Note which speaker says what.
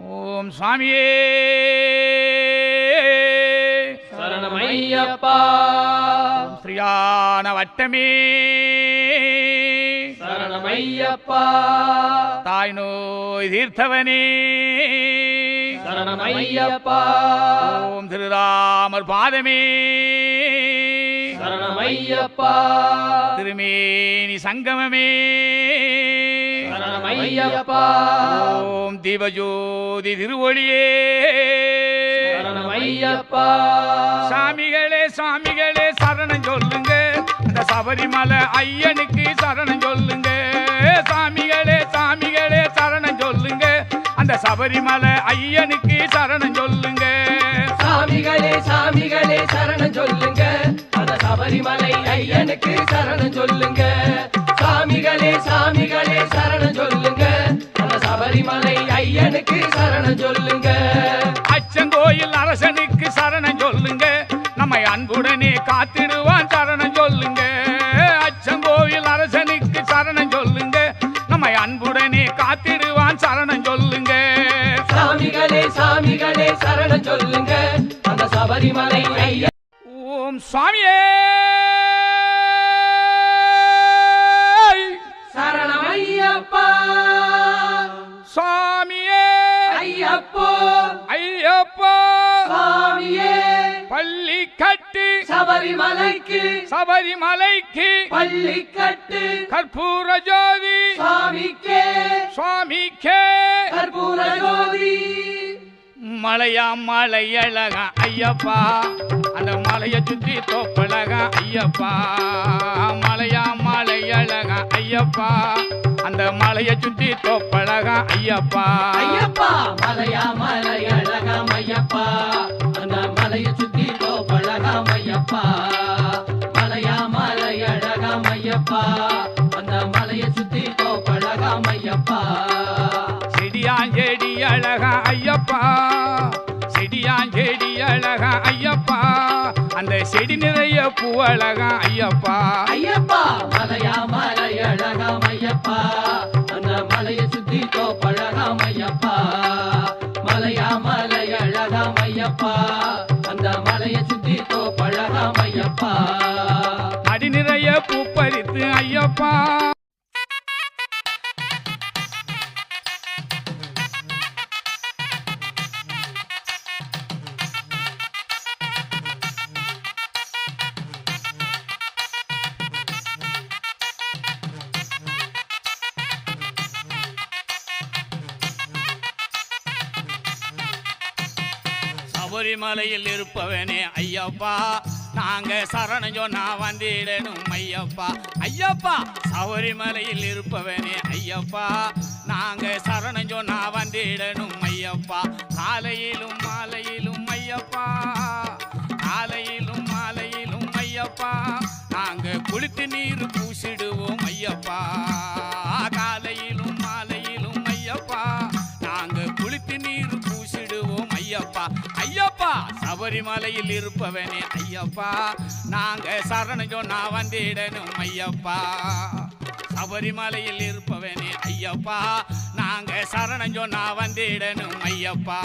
Speaker 1: ஓம் சுவாமியே.
Speaker 2: சரணமையப்பா.
Speaker 1: ஸ்ரீயான வட்டமே
Speaker 2: சரணமையப்பா.
Speaker 1: தாய் நோய் தீர்த்தவனே.
Speaker 2: சரணமையப்பா.
Speaker 1: ஓம் திருராமர் பாதமே.
Speaker 2: சரணமையப்பா.
Speaker 1: திருமேனி சங்கமமே.
Speaker 2: சரணமையப்பா
Speaker 1: ஓம் தீபஜோதி திருவொளியே
Speaker 2: சரணமையப்பா
Speaker 1: சாமிகளே சாமிகளே சரணம் சொல்லுங்க. அந்த சபரிமலை ஐயனுக்கு சரணம் சொல்லுங்க. சாமிகளே சாமிகளே சரணம் சொல்லுங்க. அந்த சபரிமலை ஐயனுக்கு சரணம் சொல்லுங்க.
Speaker 2: சாமிகளே சாமிகளே சரணம் சொல்லுங்க. அந்த சபரிமலை ஐயனுக்கு சரணம் சொல்லுங்க. சாமிகளே சாமிகளே சரணம் சொல்லுங்க. சபரிமலை ஐயனுக்கு சரணம் சொல்லுங்க.
Speaker 1: அச்சங்கோயில் அரசனுக்கு சரணம் சொல்லுங்க. நம்மை அன்புடனே காத்திடுவான் சரணம் சொல்லுங்க. அச்சங்கோயில் அரசனுக்கு சரணம் சொல்லுங்க. நம்மை அன்புடனே காத்திடுவான் சரணம் சொல்லுங்க.
Speaker 2: சாமிகளே சாமிகளே சரணம் சொல்லுங்க. அந்த சபரிமலை ஐயன்
Speaker 1: ஓம் சுவாமியே
Speaker 2: ஐயப்போ.
Speaker 1: ஐயப்பா.
Speaker 2: சுவாமியே
Speaker 1: பள்ளி கட்டி.
Speaker 2: சபரிமலைக்கு.
Speaker 1: சபரிமலைக்கு.
Speaker 2: பள்ளி கட்டு.
Speaker 1: கற்பூர ஜோதி.
Speaker 2: சுவாமிக்கே
Speaker 1: சுவாமிக்கே
Speaker 2: கற்பூர ஜோதி.
Speaker 1: மலையா மலை அழகா ஐயப்பா. அந்த மலையை சுத்தி தோப்பழகா ஐயப்பா. மலையா மலை அழகா ஐயப்பா. அந்த மலையை சுத்தி தோப்பழகா ஐயப்பா.
Speaker 2: ஐயப்பா மலையா மலை அழகாம் ஐயப்பா அந்த மலையை சுத்தி பழகாம் ஐயப்பா மலையா மலை அழகாம் ஐயப்பா அந்த மலையை சுத்தி பழகாம் ஐயப்பா
Speaker 1: செடியாஞ்செடி அழகா ஐயப்பா. செடியாஞ்செடி அழகா ஐயப்பா. அந்த செடி நிறைய பூ அழகா ஐயப்பா.
Speaker 2: ஐயப்பா அழகாம் அந்த மலையை சுத்தி பழகாம்
Speaker 1: அடி நிறைய பூ பறித்து ஐயப்பா. சபரிமலையில் இருப்பவனே ஐயப்பா. நாங்க சரணம் சொன்னா வந்திடணும் ஐயப்பா. ஐயப்பா சபரிமலையில் இருப்பவனே ஐயப்பா. நாங்க சரணம் சொன்னா வந்திடணும் ஐயப்பா. காலையிலும் மாலையிலும் ஐயப்பா. காலையிலும் மாலையிலும் ஐயப்பா. நாங்க குளித்து நீர் பூசிடுவோம் ஐயப்பா. ஐயப்பா ஐயப்பா சபரிமலையில் இருப்பவனே ஐயப்பா. நாங்க சரணம் சொன்னா வந்திடணும் ஐயப்பா. சபரிமலையில் இருப்பவனே ஐயப்பா. நாங்க சரணம் சொன்னா வந்திடணும் ஐயப்பா.